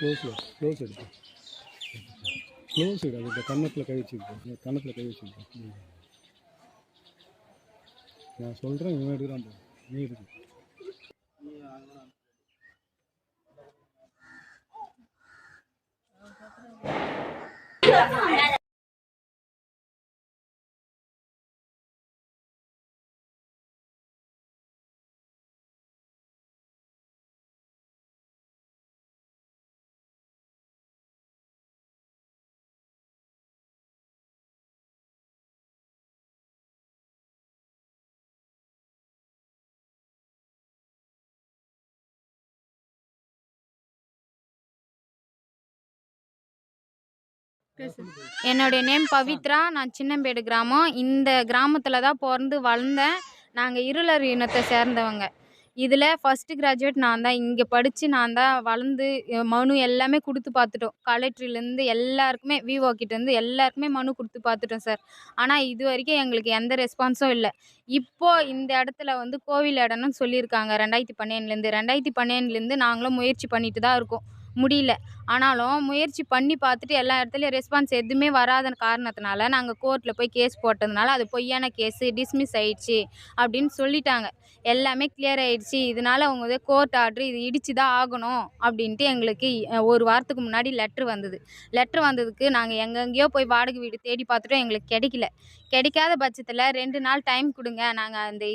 Close close எடுத்து. Close எடு அது கன்னத்தில் கை வச்சுருக்கு கன்னத்தில் கை வச்சுருக்கு நான் சொல்கிறேன் இவன் எடுக்கிறான் போ நீ எடுக்கு என்னுடைய நேம் பவித்ரா. நான் சின்னம்பேடு கிராமம். இந்த கிராமத்தில் தான் பிறந்து வளர்ந்தேன். நாங்கள் இருளர் இனத்தை சேர்ந்தவங்க. இதில் ஃபஸ்ட்டு கிராஜுவேட் நான் தான். இங்கே படித்து நான் தான் வளர்ந்து மனு எல்லாமே கொடுத்து பார்த்துட்டோம் கலெக்ட்ரிலேருந்து எல்லாருக்குமே விவோ கிட்டேருந்து எல்லாருக்குமே மனு கொடுத்து பார்த்துட்டோம் சார் ஆனால் இது வரைக்கும் எங்களுக்கு எந்த ரெஸ்பான்ஸும் இல்லை. இப்போ இந்த இடத்துல வந்து கோவில் இடம்னு சொல்லியிருக்காங்க. ரெண்டாயிரத்தி பன்னெண்டுலேருந்து ரெண்டாயிரத்தி பன்னெண்டுலேருந்து நாங்களும் முயற்சி பண்ணிட்டு தான் இருக்கோம். முடியல. ஆனாலும் முயற்சி பண்ணி பார்த்துட்டு எல்லா இடத்துலையும் ரெஸ்பான்ஸ் எதுவுமே வராத காரணத்தினால நாங்கள் கோர்ட்டில் போய் கேஸ் போட்டதுனால அது பொய்யான கேஸு டிஸ்மிஸ் ஆயிடுச்சு அப்படின்னு சொல்லிட்டாங்க. எல்லாமே கிளியர் ஆயிடுச்சு. இதனால அவங்க வந்து கோர்ட் ஆர்டர் இது இடிச்சு தான் ஆகணும் அப்படின்ட்டு எங்களுக்கு ஒரு வாரத்துக்கு முன்னாடி லெட்ரு வந்தது. லெட்ரு வந்ததுக்கு நாங்கள் எங்கெங்கேயோ போய் வாடகை வீடு தேடி பார்த்துட்டோம். எங்களுக்கு கிடைக்கல. கிடைக்காத பட்சத்தில் ரெண்டு நாள் டைம் கொடுங்க. நாங்கள் அந்த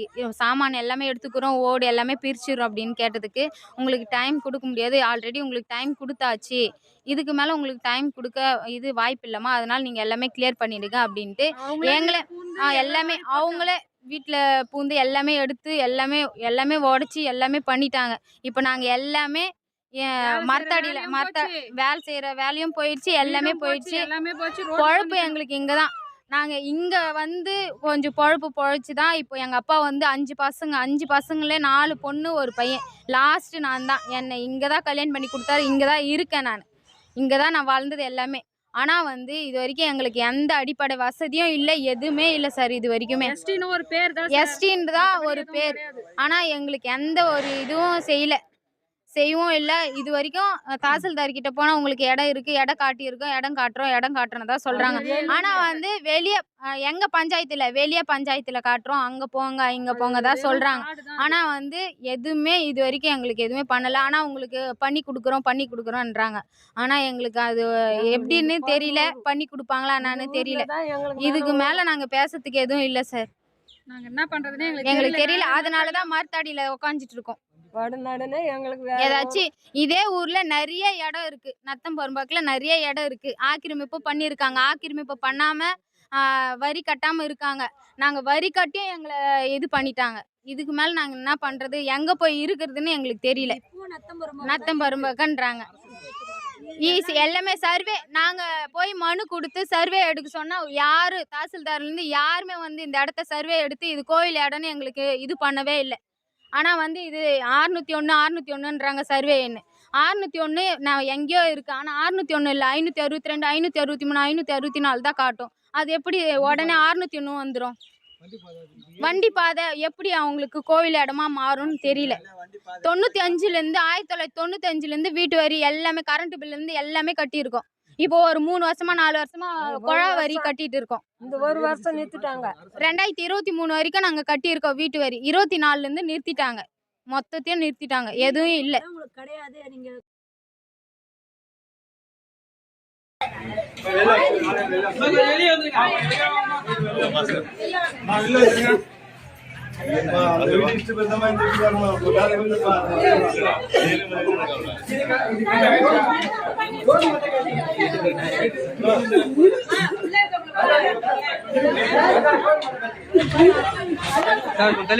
சாமான் எல்லாமே எடுத்துக்கிறோம். ஓடு எல்லாமே பிரிச்சிடுறோம் அப்படின்னு கேட்டதுக்கு உங்களுக்கு டைம் கொடுக்க முடியாது. ஆல்ரெடி உங்களுக்கு டைம் கொடுத்தாச்சு. இதுக்கு மேலே உங்களுக்கு டைம் கொடுக்க இது வாய்ப்பு இல்லைம்மா. அதனால நீங்கள் எல்லாமே கிளியர் பண்ணிடுங்க அப்படின்ட்டு எங்களை எல்லாமே அவங்களே வீட்டில் பூந்து எல்லாமே எடுத்து எல்லாமே எல்லாமே உடச்சி எல்லாமே பண்ணிட்டாங்க. இப்போ நாங்கள் எல்லாமே மரத்தடியில் மரத்த வேலை செய்கிற வேலையும் போயிடுச்சு எல்லாமே போயிடுச்சு. பொழப்பு எங்களுக்கு இங்கே தான் நாங்கள் இங்கே வந்து கொஞ்சம் பொழப்பு பொழைச்சி தான் இப்போ எங்கள் அப்பா வந்து அஞ்சு பசங்க அஞ்சு பசங்களே நாலு பொண்ணு ஒரு பையன். லாஸ்ட்டு நான் தான் என்னை இங்கே தான் கல்யாணம் பண்ணி கொடுத்தாரு. இங்கே தான் இருக்கேன் நான். இங்கே தான் நான் வாழ்ந்தது எல்லாமே. ஆனால் வந்து இது வரைக்கும் எங்களுக்கு எந்த அடிப்படை வசதியும் இல்லை எதுவுமே இல்லை சார் இது வரைக்குமே. எஸ்டின்னு ஒரு பேர் தான் எஸ்டின்னு தான் ஒரு பேர். ஆனால் எங்களுக்கு எந்த ஒரு இதுவும் செய்யல. செய்யவும் இல்லை இது வரைக்கும் தாசில்தார் கிட்ட போனால் உங்களுக்கு இடம் இருக்குது இடம் காட்டியிருக்கோம் இடம் காட்டுறோம் இடம் காட்டுறோம் தான் சொல்கிறாங்க ஆனால் வந்து வெளியே எங்கள் பஞ்சாயத்தில் வெளியே பஞ்சாயத்தில் காட்டுறோம் அங்கே போங்க இங்கே போங்க தான் சொல்கிறாங்க ஆனால் வந்து எதுவுமே இது வரைக்கும் எங்களுக்கு எதுவுமே பண்ணலை. ஆனால் உங்களுக்கு பண்ணி கொடுக்குறோம் பண்ணி கொடுக்குறோன்றாங்க ஆனால் எங்களுக்கு அது எப்படின்னு தெரியல. பண்ணி கொடுப்பாங்களா என்னன்னு தெரியல. இதுக்கு மேலே நாங்கள் பேசுறதுக்கு எதுவும் இல்லை சார். நாங்க என்ன பண்றதுன்னு எங்களுக்கு தெரியல. அதனால தான் மரத்தடியில் உக்காந்துட்டு இருக்கோம். உடனே எங்களுக்கு வேற ஏதாச்சும் இதே ஊர்ல நிறைய இடம் இருக்கு. நத்தம் பொறும்பாக்குல நிறைய இடம் இருக்கு. ஆக்கிரமிப்பு பண்ணியிருக்காங்க. ஆக்கிரமிப்பு பண்ணாம வரி கட்டாம இருக்காங்க. நாங்க வரி கட்டியும் எங்களை இது பண்ணிட்டாங்க. இதுக்கு மேல நாங்க என்ன பண்றது? எங்க போய் இருக்கிறதுன்னு எங்களுக்கு தெரியல. நத்தம் பரும்பக்கன்றாங்க. ஈஸி எல்லாமே சர்வே நாங்க போய் மனு கொடுத்து சர்வே எடுக்க சொன்னா யாரு தாசில்தார்ல இருந்து யாருமே வந்து இந்த இடத்த சர்வே எடுத்து இது கோயில் இடம்னு எங்களுக்கு இது பண்ணவே இல்லை. ஆனா வந்து இது ஆறுநூத்தி ஒன்று ஆறுநூத்தி ஒன்றுன்றாங்க சர்வே எண்ணு ஆறுநூத்தி ஒன்று நான் எங்கேயோ இருக்கு. ஆனா ஆறுநூத்தி ஒன்று இல்லை. ஐநூற்றி அறுபத்தி ரெண்டு ஐநூற்றி அறுபத்தி மூணு ஐநூற்றி அறுபத்தி நாலு தான் காட்டும். அது எப்படி உடனே ஆறுநூத்தி ஒன்று வந்துடும் வண்டி பாதை எப்படி அவங்களுக்கு கோவில் இடமா மாறும்னு தெரியல. தொண்ணூற்றி அஞ்சுலேருந்து ஆயிரத்தி தொள்ளாயிரத்தி தொண்ணூற்றி அஞ்சுலேருந்து வீட்டு வரி எல்லாமே கரண்ட் பில்லேருந்து எல்லாமே கட்டியிருக்கோம். இப்போ ஒரு மூணு வருஷமா நாலு வருஷமா குழா வரி கட்டிட்டு இருக்கோம் இந்த ஒரு வருஷம் நிறுத்திட்டாங்க ரெண்டாயிரத்தி இருபத்தி மூணு வரைக்கும் நாங்கள் கட்டியிருக்கோம் வீட்டு வரி இருபத்தி நாலுலேருந்து நிறுத்திட்டாங்க மொத்தத்தையும் நிறுத்திட்டாங்க எதுவும் இல்லை கிடையாது நீங்க சார் கொஞ்சம் సార్ కొంత